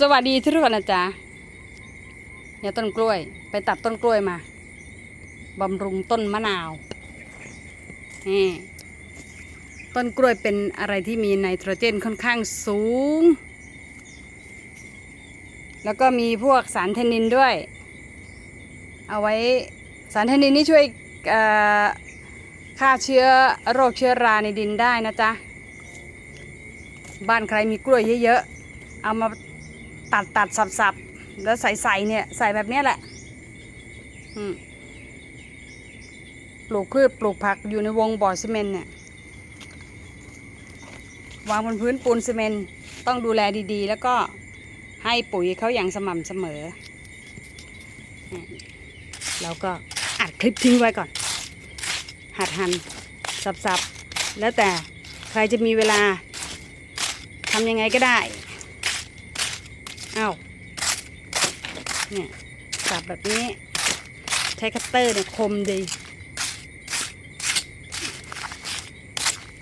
สวัสดีทุกคนนะจ๊ะเนี่ยต้นกล้วย ไปตัดต้นกล้วยมาบำรุงต้นมะนาวนี่ต้นกล้วยเป็นอะไรที่มีไนโตรเจนค่อนข้างสูง แล้วก็มีพวกสารเทนนินด้วย เอาไว้สารเทนนินนี่ช่วยฆ่าเชื้อโรคเชื้อราในดินได้นะจ๊ะ บ้านใครมีกล้วยเยอะๆ เอามา ตัดตัดสับสับแล้วใส่ใส่เนี่ยใส่แบบนี้แหละปลูกพืชปลูกผักอยู่ในวงบ่อซีเมนเนี่ย วางบนพื้นปูนซีเมนต้องดูแลดีๆ แล้วก็ให้ปุ๋ยเขาอย่างสม่ำเสมออืมเราก็อัดคลิปทิ้งไว้ก่อน หัดหันสับๆ แล้วแต่ใครจะมีเวลาทำยังไงก็ได้ อา้าเนี่ยสับแบบนี้ ใช้คัตเตอร์เนี่ยคมดี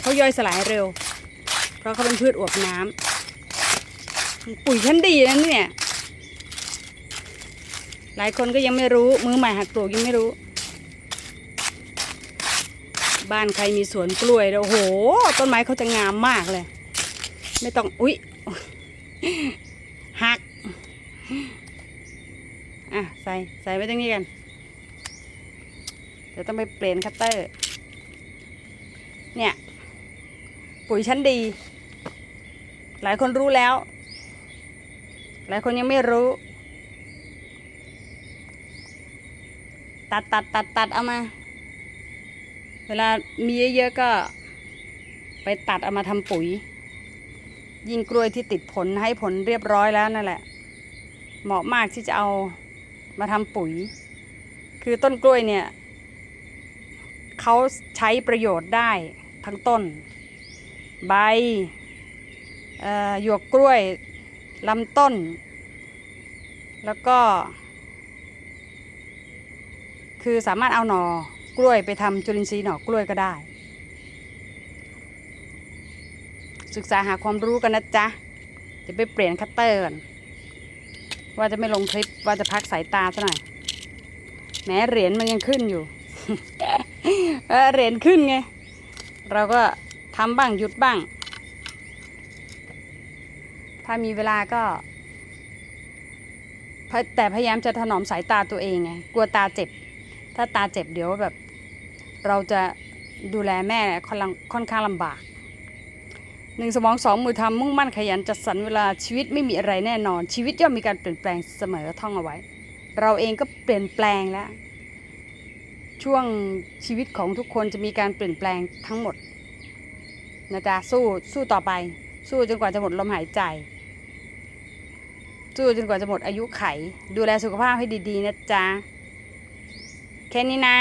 เขาย่อยสลายเร็ว เพราะเขาเป็นพืชอวบน้ำปุ๋ยชั้นดีนะเนี่ย หลายคนก็ยังไม่รู้ มือใหม่หัดปลูกยังไม่รู้ บ้านใครมีสวนกล้วยเนี่ยโอ้โห ต้นไม้เขาจะงามมากเลย ไม่ต้อง อุ๊ย อะใส่ใส่ไว้ตรงนี้กัน เดี๋ยวต้องไปเปลี่ยนคัตเตอร์ เนี่ย ปุ๋ยชั้นดี หลายคนรู้แล้ว หลายคนยังไม่รู้ ตัดตัดตัดตัดเอามา เวลามีเยอะๆก็ไปตัดเอามาทำปุ๋ย ยิ่งกล้วยที่ติดผลให้ผลเรียบร้อยแล้วนั่นแหละ เหมาะมากที่จะเอามาทำปุ๋ย คือต้นกล้วยเนี่ยเขาใช้ประโยชน์ได้ทั้งต้น ใบหยวกกล้วยลำต้น แล้วก็ คือสามารถเอาหน่อกล้วยไปทำจุลินทรีย์หน่อกล้วยก็ได้ ศึกษาหาความรู้กันนะจ๊ะจะไปเปลี่ยนคัตเตอร์ก่อน ว่าจะไม่ลงคลิปว่าจะพักสายตาซะหน่อยแม้เหรียญมันยังขึ้นอยู่ เหรียญขึ้นไง เราก็ทำบ้างหยุดบ้าง ถ้ามีเวลาก็ แต่พยายามจะถนอมสายตาตัวเองไง กลัวตาเจ็บ ถ้าตาเจ็บเดี๋ยวแบบ เราจะดูแลแม่ค่อนข้างลำบาก หนึ่งสมองสองมือทำมุ่งมั่นขยันจัดสรรเวลาชีวิตไม่มีอะไรแน่นอน ชีวิตย่อมมีการเปลี่ยนแปลงเสมอท่องเอาไว้ เราเองก็เปลี่ยนแปลงแล้ว ช่วงชีวิตของทุกคนจะมีการเปลี่ยนแปลงทั้งหมดนะจ๊ะสู้สู้ต่อไป สู้จนกว่าจะหมดลมหายใจ สู้จนกว่าจะหมดอายุไข ดูแลสุขภาพให้ดีๆนะจ๊ะแค่นี้นะ